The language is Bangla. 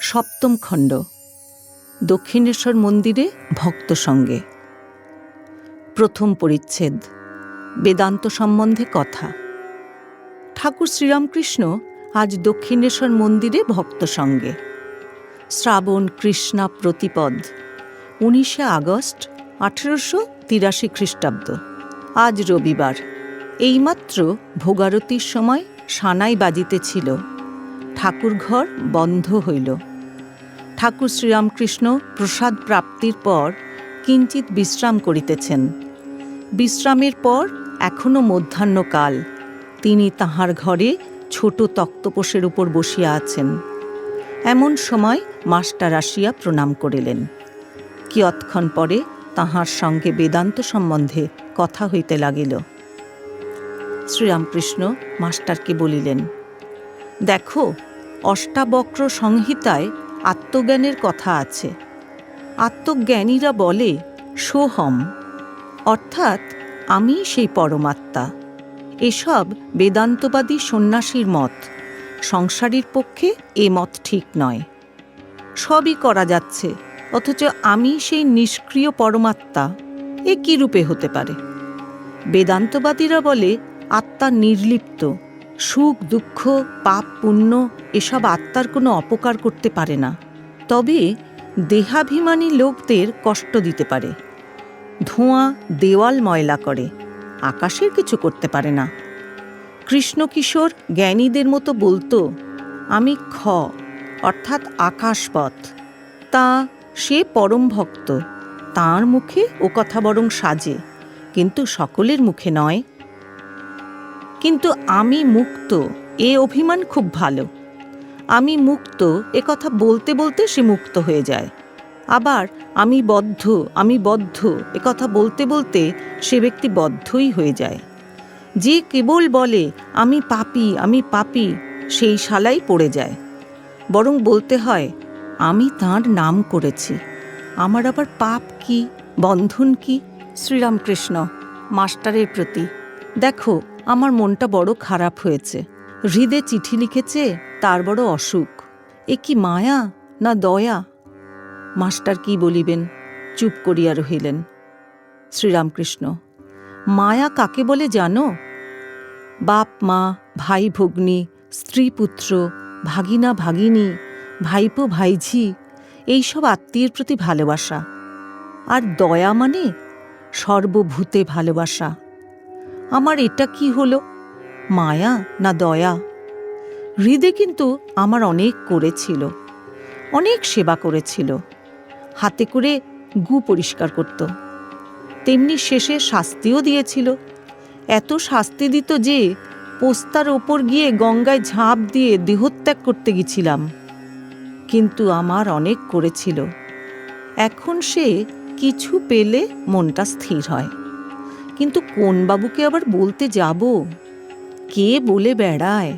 সপ্তম খণ্ড, দক্ষিণেশ্বর মন্দিরে ভক্ত সঙ্গে। প্রথম পরিচ্ছেদ, বেদান্ত সম্বন্ধে কথা। ঠাকুর শ্রীরামকৃষ্ণ আজ দক্ষিণেশ্বর মন্দিরে ভক্ত সঙ্গে। শ্রাবণ কৃষ্ণা প্রতিপদ, উনিশে আগস্ট আঠেরোশো তিরাশি খ্রিস্টাব্দ। আজ রবিবার, এইমাত্র ভোগারতির সময় সানাই বাজিতেছিল। ঠাকুর ঘর বন্ধ হইল। ঠাকুর শ্রীরামকৃষ্ণ প্রসাদ প্রাপ্তির পর কিঞ্চিত বিশ্রাম করিতেছেন। বিশ্রামের পর এখনও মধ্যাহ্নকাল। তিনি তাহার ঘরে ছোট তক্তপোষের উপর বসিয়া আছেন। এমন সময় মাস্টার আসিয়া প্রণাম করিলেন। কিয়ৎক্ষণ পরে তাহার সঙ্গে বেদান্ত সম্বন্ধে কথা হইতে লাগিল। শ্রীরামকৃষ্ণ মাস্টারকে বলিলেন দেখো, অষ্টাবক্র সংহিতায় আত্মজ্ঞানের কথা আছে। আত্মজ্ঞানীরা বলে, সোহম। অর্থাৎ আমি সেই পরমাত্মা। এসব বেদান্তবাদী সন্ন্যাসীর মত। সংসারীর পক্ষে এ মত ঠিক নয়। সবই করা যাচ্ছে, অথচ আমি সেই নিষ্ক্রিয় পরমাত্মা। এ কী রূপে হতে পারে? বেদান্তবাদীরা বলে, আত্মা নির্লিপ্ত। সুখ, দুঃখ, পাপ, পুণ্য এসব আত্মার কোনো অপকার করতে পারে না। তবে দেহাভিমানী লোকদের কষ্ট দিতে পারে। ধোঁয়া, দেওয়াল ময়লা করে। আকাশের কিছু করতে পারে না। কৃষ্ণকিশোর জ্ঞানীদের মতো বলতো, আমি খ, অর্থাৎ আকাশপথ। তা সে পরম ভক্ত। তাঁর মুখে ও কথা বরং সাজে। কিন্তু সকলের মুখে নয়। কিন্তু আমি মুক্ত, এ অভিমান খুব ভালো। আমি মুক্ত, এ কথা বলতে বলতে সে মুক্ত হয়ে যায়। আবার আমি বদ্ধ আমি বদ্ধ, এ কথা বলতে বলতে সে ব্যক্তি বদ্ধই হয়ে যায়। যে কেবল বলে, আমি পাপি আমি পাপি, সেই শালাই পড়ে যায়। বরং বলতে হয়, আমি তাঁর নাম করেছি। আমার আবার পাপ কি, বন্ধন কি? শ্রীরামকৃষ্ণ, মাস্টারের প্রতি। দেখো আমার মনটা বড় খারাপ হয়েছে। হৃদে চিঠি লিখেছে, তার বড় অসুখ। এ কি মায়া না দয়া? মাস্টার কি বলিবেন? চুপ করিয়া রহিলেন। শ্রীরামকৃষ্ণ, মায়া কাকে বলে জানো? বাপ, মা, ভাই, ভগ্নী, স্ত্রী, পুত্র, ভাগিনা, ভাগিনী, ভাইপো, ভাইঝি এইসব আত্মীয়ের প্রতি ভালোবাসা। আর দয়া মানে সর্বভূতে ভালোবাসা। আমার এটা কি হলো? মায়া না দয়া? হৃদে কিন্তু আমার অনেক করেছিল, অনেক সেবা করেছিল। হাতে করে গু পরিষ্কার করত। তেমনি শেষে শাস্তিও দিয়েছিল। এত শাস্তি দিত যে পোস্তার ওপর গিয়ে গঙ্গায় ঝাঁপ দিয়ে দেহত্যাগ করতে গেছিলাম। কিন্তু আমার অনেক করেছিল। এখন সে কিছু পেলে মনটা স্থির হয়। কিন্তু কোন বাবুকে আবার বলতে যাব? কে বলে বেড়ায়?